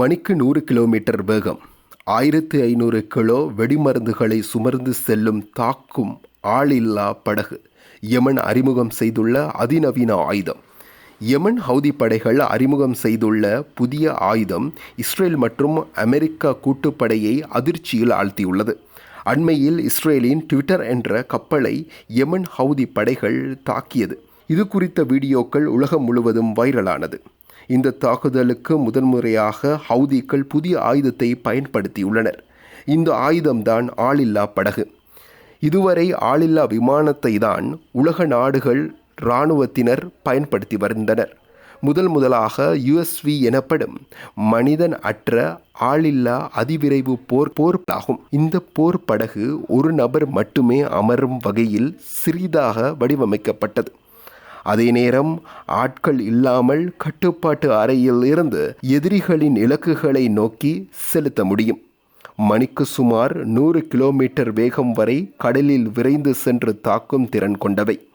மணிக்கு நூறு கிலோமீட்டர் வேகம். ஆயிரத்து ஐநூறு கிலோ வெடிமருந்துகளை சுமர்ந்து செல்லும் தாக்கும் ஆளில்லா படகு. யமன் அறிமுகம் செய்துள்ள அதிநவீன ஆயுதம். யமன் ஹவுதி படைகள் அறிமுகம் செய்துள்ள புதிய ஆயுதம் இஸ்ரேல் மற்றும் அமெரிக்கா கூட்டுப்படையை அதிர்ச்சியில் ஆழ்த்தியுள்ளது. அண்மையில் இஸ்ரேலின் ட்விட்டர் என்ற கப்பலை யமன் ஹவுதி படைகள் தாக்கியது. இது குறித்த வீடியோக்கள் உலகம் முழுவதும் வைரலானது. இந்த தாக்குதலுக்கு முதன்முறையாக ஹவுதிக்கள் புதிய ஆயுதத்தை பயன்படுத்தியுள்ளனர். இந்த ஆயுதம்தான் ஆளில்லா படகு. இதுவரை ஆளில்லா விமானத்தை தான் உலக நாடுகள் இராணுவத்தினர் பயன்படுத்தி வருந்தனர் முதல் முதலாக யுஎஸ்வி எனப்படும் மனிதன் அற்ற ஆளில்லா அதிவிரைவு போர் போர் ஆகும் இந்த போர் படகு ஒரு நபர் மட்டுமே அமரும் வகையில் சிறிதாக வடிவமைக்கப்பட்டது. அதே நேரம் ஆட்கள் இல்லாமல் கட்டுப்பாட்டு அறையில் இருந்து எதிரிகளின் இலக்குகளை நோக்கி செலுத்த முடியும். மணிக்கு சுமார் நூறு கிலோமீட்டர் வேகம் வரை கடலில் விரைந்து சென்று தாக்கும் திறன் கொண்டவை.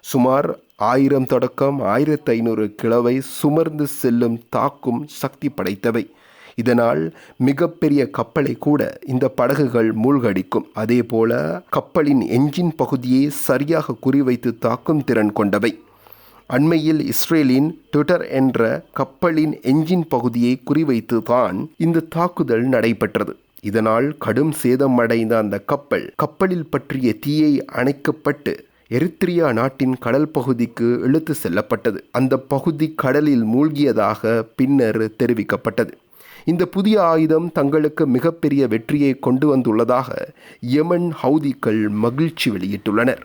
சுமார் ஆயிரம் தொடக்கம் ஆயிரத்து ஐநூறு கிலோவை சுமர்ந்து செல்லும் தாக்கும் சக்தி படைத்தவை. இதனால் மிகப்பெரிய கப்பலை கூட இந்த படகுகள் மூழ்கடிக்கும். அதே போல கப்பலின் என்ஜின் பகுதியை சரியாக குறிவைத்து தாக்கும் திறன் கொண்டவை. அண்மையில் இஸ்ரேலின் ட்விட்டர் என்ற கப்பலின் என்ஜின் பகுதியை குறிவைத்து தான் இந்த தாக்குதல் நடைபெற்றது. இதனால் கடும் சேதமடைந்த அந்த கப்பல் கப்பலில் பற்றிய தீயை அணைக்கப்பட்டு எரித்திரியா நாட்டின் கடல் பகுதிக்கு இழுத்து செல்லப்பட்டது. அந்த பகுதி கடலில் மூழ்கியதாக பின்னர் தெரிவிக்கப்பட்டது. இந்த புதிய ஆயுதம் தங்களுக்கு மிகப்பெரிய வெற்றியை கொண்டு வந்துள்ளதாக யமன் ஹவுதிகள் மகிழ்ச்சி வெளியிட்டுள்ளனர்.